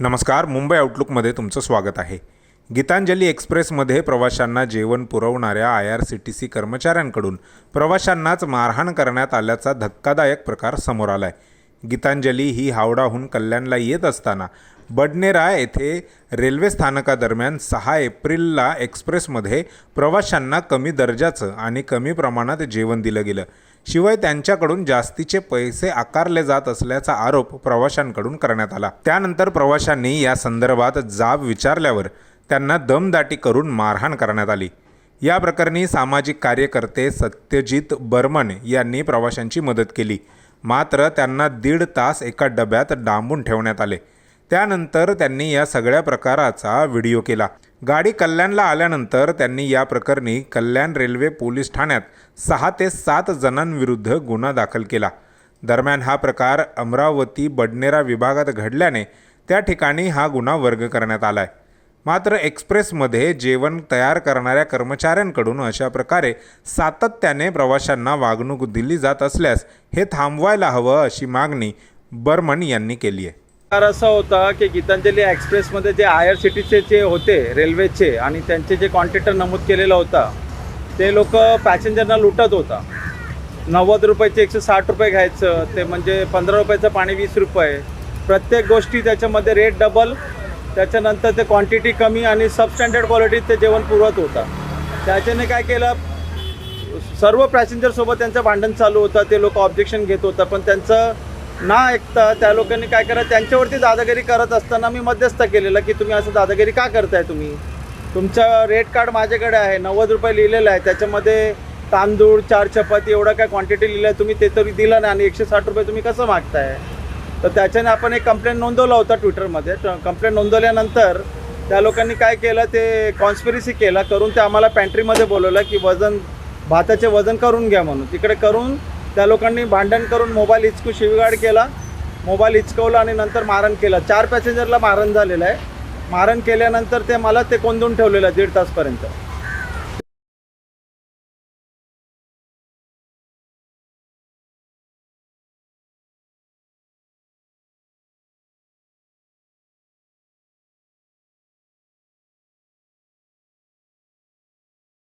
नमस्कार मुंबई आउटलुकमध्ये तुमचं स्वागत आहे. गीतांजली एक्सप्रेसमध्ये प्रवाशांना जेवण पुरवणाऱ्या I R C T C कर्मचाऱ्यांकडून प्रवाशांनाच मारहाण करण्यात आल्याचा धक्कादायक प्रकार समोर आला आहे गीतांजली ही हावडाहून कल्याणला येत असताना बडनेरा येथे रेल्वे स्थानकादरम्यान सहा एप्रिलला एक्सप्रेसमध्ये प्रवाशांना कमी दर्जाचं आणि कमी प्रमाणात जेवण दिलं गेलं. शिवाय त्यांच्याकडून जास्तीचे पैसे आकारले जात असल्याचा आरोप प्रवाशांकडून करण्यात आला. त्यानंतर प्रवाशांनी या संदर्भात जाब विचारल्यावर त्यांना दमदाटी करून मारहाण करण्यात आली. या प्रकरणी सामाजिक कार्यकर्ते सत्यजित बर्मन यांनी प्रवाशांची मदत केली. मात्र त्यांना दीड तास एका डब्यात डांबून ठेवण्यात आले. त्यानंतर त्यांनी या सगळ्या प्रकाराचा व्हिडिओ केला. गाडी कल्याणला आल्यानंतर त्यांनी या प्रकरणी कल्याण रेल्वे पोलीस ठाण्यात सहा ते सात जणांविरुद्ध गुन्हा दाखल केला. दरम्यान हा प्रकार अमरावती बडनेरा विभागात घडल्याने त्या ठिकाणी हा गुन्हा वर्ग करण्यात आला आहे मात्र एक्सप्रेसमध्ये जेवण तयार करणाऱ्या कर्मचाऱ्यांकडून अशा प्रकारे सातत्याने प्रवाशांना वागणूक दिली जात असल्यास हे थांबवायला हवं अशी मागणी बर्मन यांनी केली आहे. असा होता की गीतांजली एक्सप्रेसमध्ये जे आय आर सी टीचे जे होते रेल्वेचे आणि त्यांचे जे कॉन्ट्रॅक्टर नमूद केलेला होता ते लोक पॅसेंजरना लुटत होता. नव्वद रुपयाचे एकशे साठ रुपये घ्यायचं ते म्हणजे पंधरा रुपयाचं पाणी वीस रुपये. प्रत्येक गोष्टी त्याच्यामध्ये रेट डबल त्याच्यानंतर ते क्वांटिटी कमी आणि सबस्टँडर्ड क्वालिटीत ते जेवण पुरवत होता. त्याच्याने काय केलं सर्व पॅसेंजरसोबत त्यांचं भांडण चालू होतं ते लोक ऑब्जेक्शन घेत होतं पण त्यांचं ना ऐकता त्या लोकांनी काय करा त्यांच्यावरती दादागिरी करत असताना मी मध्यस्थ केलेलं की तुम्ही असं दादागिरी का करताय तुम्ही? तुमचं रेट कार्ड माझ्याकडे आहे नव्वद रुपये लिहिलेलं आहे त्याच्यामध्ये तांदूळ चार चपाती एवढं काय क्वांटिटी लिहिलं आहे तुम्ही ते तरी दिलं नाही आणि एकशे साठ रुपये तुम्ही कसं मागताय? तर त्याच्याने आपण एक कंप्लेंट नोंदवला होता ट्विटरमध्ये कंप्लेंट नोंदवल्यानंतर त्या लोकांनी काय केलं ते कॉन्स्पिरसी केला करून ते आम्हाला पॅन्ट्रीमध्ये बोलवलं की वजन भाताचे वजन करून घ्या म्हणून. तिकडे करून त्या लोकांनी भांडण करून मोबाईल हिचकू शिवगाड केला मोबाईल हिचकवला आणि नंतर मारण केलं. चार पॅसेंजरला मारण झालेलं आहे. मारण केल्यानंतर ते मला ते कोंदून ठेवलेलं आहे दीड तासपर्यंत.